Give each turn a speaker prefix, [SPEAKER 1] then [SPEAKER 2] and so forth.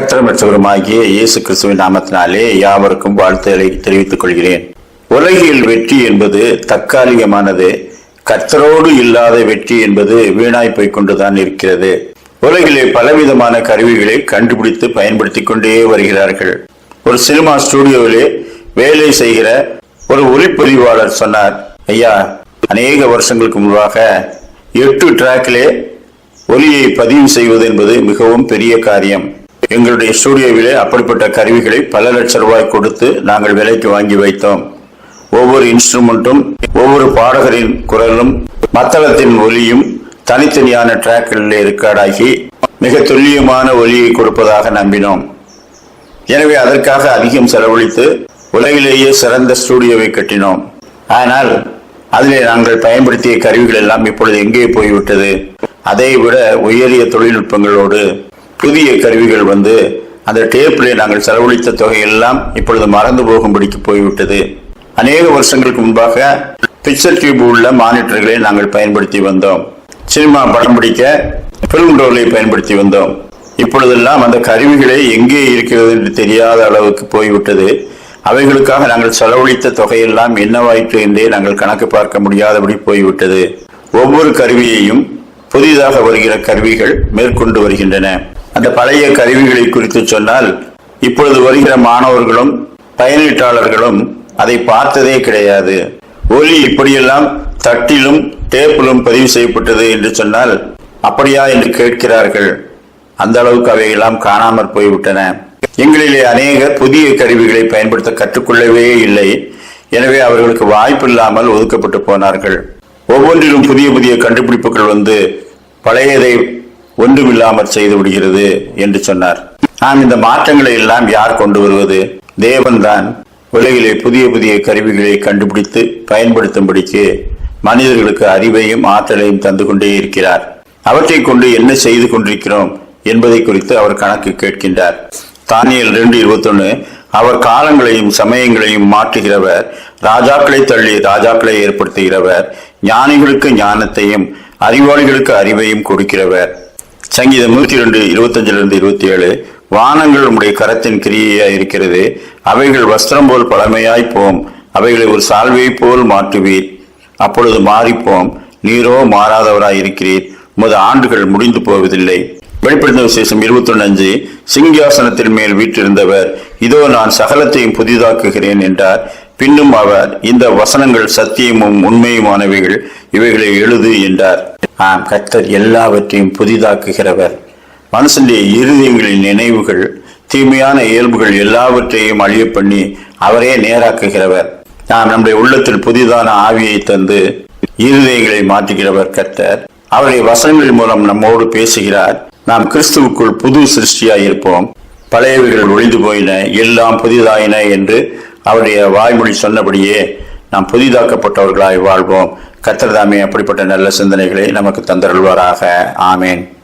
[SPEAKER 1] கத்திரமற்றவருமாகிய இயேசு கிறிஸ்துவின் நாமத்தினாலே யாவருக்கும் வாழ்த்துக்களை தெரிவித்துக் கொள்கிறேன். உலகில் வெற்றி என்பது தற்காலிகமானது. கர்த்தரோடு இல்லாத வெற்றி என்பது வீணாய் போய்கொண்டுதான் இருக்கிறது. உலகிலே பலவிதமான கருவிகளை கண்டுபிடித்து பயன்படுத்தி கொண்டே வருகிறார்கள். ஒரு சினிமா ஸ்டுடியோவிலே வேலை செய்கிற ஒரு ஒளிப்பதிவாளர் சொன்னார் ஐயா அநேக வருஷங்களுக்கு முன்பாக எட்டு டிராக்கிலே ஒலியை பதிவு செய்வது என்பது மிகவும் பெரிய காரியம். எங்களுடைய ஸ்டுடியோவிலே அப்படிப்பட்ட கருவிகளை பல லட்சம் ரூபாய் கொடுத்து நாங்கள் விலைக்கு வாங்கி வைத்தோம். ஒவ்வொரு இன்ஸ்ட்ருமெண்ட்டும் ஒவ்வொரு பாடகரின் குரலும் மத்தளத்தின் ஒலியும் தனித்தனியான டிராக்கில் ரெக்கார்டாகி மிக துல்லியமான ஒலியை கொடுப்பதாக நம்பினோம். எனவே அதற்காக அதிகம் செலவழித்து உலகிலேயே சிறந்த ஸ்டுடியோவை கட்டினோம். ஆனால் அதிலே நாங்கள் பயன்படுத்திய கருவிகள் எல்லாம் இப்பொழுது எங்கே போய்விட்டது? அதை விட உயரிய தொழில்நுட்பங்களோடு புதிய கருவிகள் வந்து அந்த டேப்பிலே நாங்கள் செலவழித்த தொகையெல்லாம் இப்பொழுது மறந்து போகும்படிக்கு போய்விட்டது. அநேக வருஷங்களுக்கு முன்பாக பிக்சர் டியூப் உள்ள மானிட்டர்களை நாங்கள் பயன்படுத்தி வந்தோம். சினிமா படம் பிடிக்க பிலிம் ரோலை பயன்படுத்தி வந்தோம். இப்பொழுதெல்லாம் அந்த கருவிகளே எங்கே இருக்கிறது என்று தெரியாத அளவுக்கு போய்விட்டது. அவைகளுக்காக நாங்கள் செலவழித்த தொகையெல்லாம் என்னவாயிற்று என்றே நாங்கள் கணக்கு பார்க்க முடியாதபடி போய்விட்டது. ஒவ்வொரு கருவியையும் புதிதாக வருகிற கருவிகள் மேற்கொண்டு வருகின்றன. அந்த பழைய கருவிகளை குறித்து சொன்னால் இப்பொழுது வருகிற மாணவர்களும் பயனீட்டாளர்களும் அதை பார்த்ததே கிடையாது. ஒலி இப்படியெல்லாம் தட்டிலும் டேப்பிலும் பதிவு செய்யப்பட்டது என்று சொன்னால் அப்படியா என்று கேட்கிறார்கள். அந்த அளவுக்கு அவையெல்லாம் காணாமற் போய்விட்டன. எங்களிலே அநேக புதிய கருவிகளை பயன்படுத்த கற்றுக்கொள்ளவே இல்லை. எனவே அவர்களுக்கு வாய்ப்பில்லாமல் ஒதுக்கப்பட்டு போனார்கள். ஒவ்வொன்றிலும் புதிய புதிய கண்டுபிடிப்புகள் வந்து பழையதை ஒன்றுமில்லாமற் செய்து விடுகிறது என்று சொன்னார். நாம் இந்த மாற்றங்களை எல்லாம் யார் கொண்டு வருவது? தேவன்தான் உலகிலே புதிய புதிய கருவிகளை கண்டுபிடித்து பயன்படுத்தும்படிக்கு மனிதர்களுக்கு அறிவையும் ஆற்றலையும் தந்து கொண்டே இருக்கிறார். அவற்றை கொண்டு என்ன செய்து கொண்டிருக்கிறோம் என்பதை குறித்து அவர் கணக்கு கேட்கின்றார். தானியல் ரெண்டு இருபத்தொன்னு அவர் காலங்களையும் சமயங்களையும் மாற்றுகிறவர் ராஜாக்களை தள்ளி ராஜாக்களை ஏற்படுத்துகிறவர் ஞானிகளுக்கு ஞானத்தையும் அறிவாளிகளுக்கு அறிவையும் கொடுக்கிறவர். சங்கீதம் நூத்தி ரெண்டு இருபத்தஞ்சிலிருந்து இருபத்தி ஏழு. வானங்கள் உம்முடைய கரத்தின் கிரியையாய் இருக்கிறது. அவைகள் வஸ்திரம் போல் பழமையாய் போம். அவைகளை ஒரு சால்வை போல் மாற்றுவீர். அப்பொழுது மாறிப்போம். நீரோ மாறாதவராய் இருக்கிறீர். உமது ஆண்டுகள் முடிந்து போவதில்லை. வெளிப்படுத்த விசேஷம் இருபத்தொன்னு அஞ்சு. சிங்காசனத்தின் மேல் வீற்றிருந்தவர் இதோ நான் சகலத்தையும் புதிதாக்குகிறேன் என்றார். பின்னும் அவர் இந்த வசனங்கள் சத்தியமும் உண்மையுமானவைகள் இவைகளை எழுது என்றார். ஆம் கத்தர் எல்லாவற்றையும் புதிதாக்குகிறவர். மனுஷனுடைய இருதயங்களின் நினைவுகள் தீமையான இயல்புகள் எல்லாவற்றையும் அழிய பண்ணி அவரே நேராக்குகிறவர். நாம் நம்முடைய உள்ளத்தில் புதிதான ஆவியை தந்து இருதயங்களை மாற்றுகிறவர் கர்த்தர். அவருடைய வசனங்கள் மூலம் நம்மோடு பேசுகிறார். நாம் கிறிஸ்துவுக்குள் புது சிருஷ்டியாய் இருப்போம். பழையவைகள் ஒளிந்து போயின எல்லாம் புதிதாயின என்று அவருடைய வாய்மொழி சொன்னபடியே நாம் புதிதாக்கப்பட்டவர்களாய் வாழ்வோம். கத்திரதாமே அப்படிப்பட்ட நல்ல சிந்தனைகளை நமக்கு தந்தருள்வாராக. ஆமேன்.